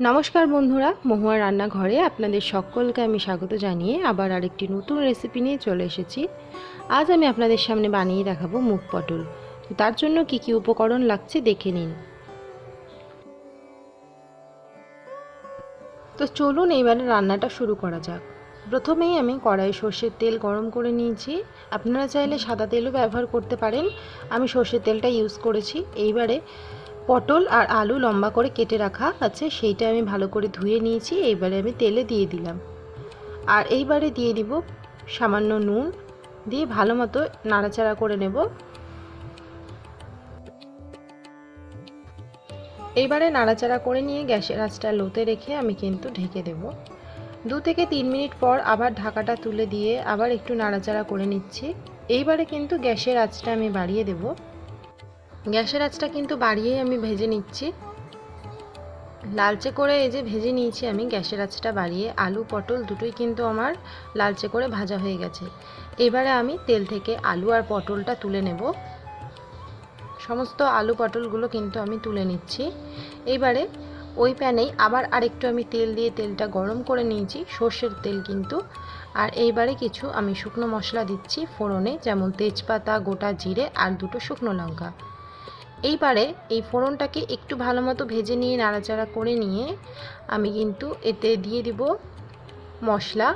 নমস্কার বন্ধুরা, মহুয়া রান্নাঘরে আপনাদের সকলকে আমি স্বাগত জানিয়ে আবার আরেকটি নতুন রেসিপি নিয়ে চলে এসেছি। আজ আমি আপনাদের সামনে বানিয়ে দেখাবো মুগ পটল। তার জন্য কি কি উপকরণ লাগছে দেখে নিন। তো চলুন এইবারে রান্নাটা শুরু করা যাক। প্রথমেই আমি কড়াই সর্ষের তেল গরম করে নিয়েছি। আপনারা চাইলে সাদা তেলও ব্যবহার করতে পারেন। আমি সর্ষের তেলটা ইউজ করেছি। এইবারে পটল আর আলু লম্বা করে কেটে রাখা আছে, সেইটা আমি ভালো করে ধুয়ে নিয়েছি, এইবারে আমি তেলে দিয়ে দিলাম। আর এইবারে দিয়ে দিব সামান্য নুন, দিয়ে ভালো মতো নাড়াচাড়া করে নেব। এইবারে নাড়াচাড়া করে নিয়ে গ্যাসের আঁচটা লোতে রেখে আমি কিন্তু ঢেকে দেব। দু থেকে তিন মিনিট পর আবার ঢাকাটা তুলে দিয়ে আবার একটু নাড়াচাড়া করে নিচ্ছি। এইবারে কিন্তু গ্যাসের আঁচটা আমি বাড়িয়ে দেবো। গ্যাসের আঁচটা কিন্তু বাড়িয়েই আমি ভেজে নিচ্ছি। লালচে করে এই যে ভেজে নিয়েছি আমি, গ্যাসের আঁচটা বাড়িয়ে আলু, পটল দুটোই কিন্তু আমার লালচে করে ভাজা হয়ে গেছে। এবারে আমি তেল থেকে আলু আর পটলটা তুলে নেব। সমস্ত আলু, পটলগুলো কিন্তু আমি তুলে নিচ্ছি। এবারে ওই প্যানেই আবার আরেকটু আমি তেল দিয়ে তেলটা গরম করে নিয়েছি, সর্ষের তেল কিন্তু। আর এইবারে কিছু আমি শুকনো মশলা দিচ্ছি ফোড়নে, যেমন তেজপাতা, গোটা জিরে আর দুটো শুকনো লঙ্কা। এইবারে এই ফোড়নটাকে একটু ভালো মতো ভেজে নিয়ে, নাড়াচাড়া করে নিয়ে আমি কিন্তু এতে দিয়ে দিব মশলা।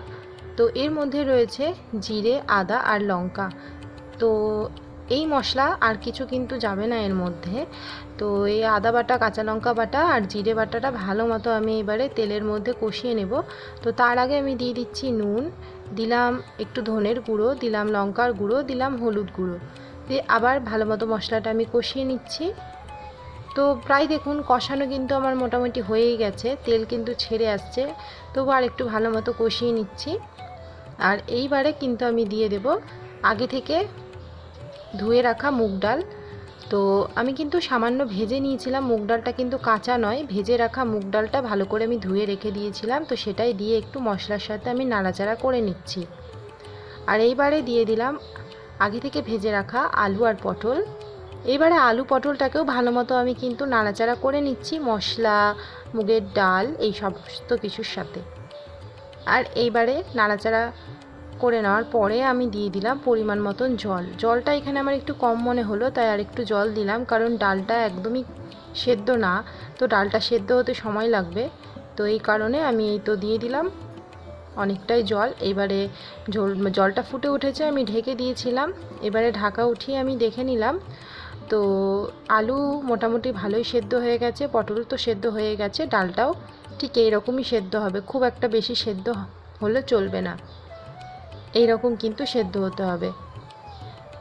তো এর মধ্যে রয়েছে জিরে, আদা আর লঙ্কা। তো এই মশলা আর কিছু কিন্তু যাবে না এর মধ্যে। তো এই আদা বাটা, কাঁচা লঙ্কা বাটা আর জিরে বাটাটা ভালো মতো আমি এবারে তেলের মধ্যে কষিয়ে নেব। তো তার আগে আমি দিয়ে দিচ্ছি নুন। দিলাম একটু ধনের গুঁড়ো, দিলাম লঙ্কার গুঁড়ো, দিলাম হলুদ গুঁড়ো। দিয়ে আবার ভালো মতো মশলাটা আমি কষিয়ে নিচ্ছি। তো প্রায় দেখুন, কষানো কিন্তু আমার মোটামুটি হয়েই গেছে, তেল কিন্তু ছেড়ে আসছে। তবু আর একটু ভালো মতো কষিয়ে নিচ্ছি। আর এইবারে কিন্তু আমি দিয়ে দেব আগে থেকে ধুয়ে রাখা মুগ ডাল। তো আমি কিন্তু সামান্য ভেজে নিয়েছিলাম, মুগ ডালটা কিন্তু কাঁচা নয়। ভেজে রাখা মুগ ডালটা ভালো করে আমি ধুয়ে রেখে দিয়েছিলাম, তো সেটাই দিয়ে একটু মশলার সাথে আমি নাড়াচাড়া করে নিচ্ছি। আর এইবারে দিয়ে দিলাম আগে থেকে ভেজে রাখা আলু আর পটল। এবারে আলু পটলটাকেও ভালো মতো আমি কিন্তু নাড়াচাড়া করে নিচ্ছি মশলা, মুগের ডাল, এই সমস্ত কিছুর সাথে। আর এইবারে নাড়াচাড়া করে নেওয়ার পরে আমি দিয়ে দিলাম পরিমাণ মতন জল। জলটা এখানে আমার একটু কম মনে হলো, তাই আর একটু জল দিলাম, কারণ ডালটা একদমই সেদ্ধ না। তো ডালটা সেদ্ধ হতে সময় লাগবে। তো এই কারণে আমি এই তো দিয়ে দিলাম। অনেকটাই জল। এবারে জলটা ফুটে উঠেছে, আমি ঢেকে দিয়েছিলাম। এবারে ঢাকা উঠিয়ে আমি দেখে নিলাম। তো আলু মোটামুটি ভালোই সেদ্ধ হয়ে গেছে, পটল তো সেদ্ধ হয়ে গেছে, ডালটাও ঠিক এইরকমই সেদ্ধ হবে। খুব একটা বেশি সেদ্ধ হলে চলবে না। এই রকম কিন্তু সেদ্ধ হতে হবে।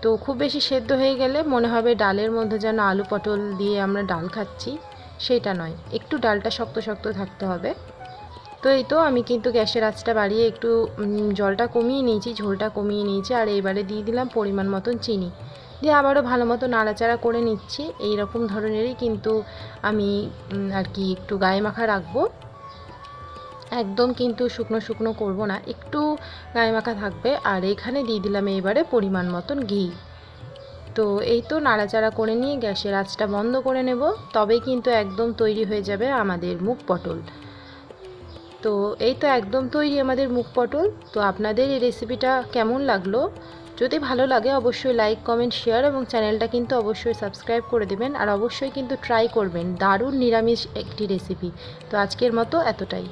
তো খুব বেশি সেদ্ধ হয়ে গেলে মনে হবে ডালের মধ্যে যেন আলু পটল দিয়ে আমরা ডাল খাচ্ছি, সেটা নয়। একটু ডালটা শক্ত শক্ত থাকতে হবে। তো এই তো আমি কিন্তু গ্যাসের আঁচটা বাড়িয়ে একটু জলটা কমিয়ে নিয়েছি, ঝোলটা কমিয়ে নিয়েছি, আর এবারে দিয়ে দিলাম পরিমাণ মতন চিনি। দিয়ে আবারও ভালো মতো নাড়াচাড়া করে নিচ্ছি। এই রকম ধরনেরই কিন্তু আমি আর কি একটু গায়ে মাখা রাখব। একদম কিন্তু শুকনো শুকনো করব না, একটু গায়ে মাখা থাকবে। আর এখানে দিয়ে দিলাম এইবারে পরিমাণ মতন ঘি। তো এই তো নাড়াচাড়া করে নিয়ে গ্যাসের আঁচটা বন্ধ করে নেব। তবেই কিন্তু একদম তৈরি হয়ে যাবে আমাদের মুখ পটল। তো এই তো একদম তৈরি আমাদের মুখ পটল। তো আপনাদের এই রেসিপিটা কেমন লাগল? যদি ভালো লাগে অবশ্যই লাইক কমেন্ট শেয়ার এবং চ্যানেলটা কিন্তু অবশ্যই সাবস্ক্রাইব করে দেবেন। আর অবশ্যই কিন্তু ট্রাই করবেন। দারুণ নিরামিষ একটি রেসিপি তো আজকের মতো এতটাই।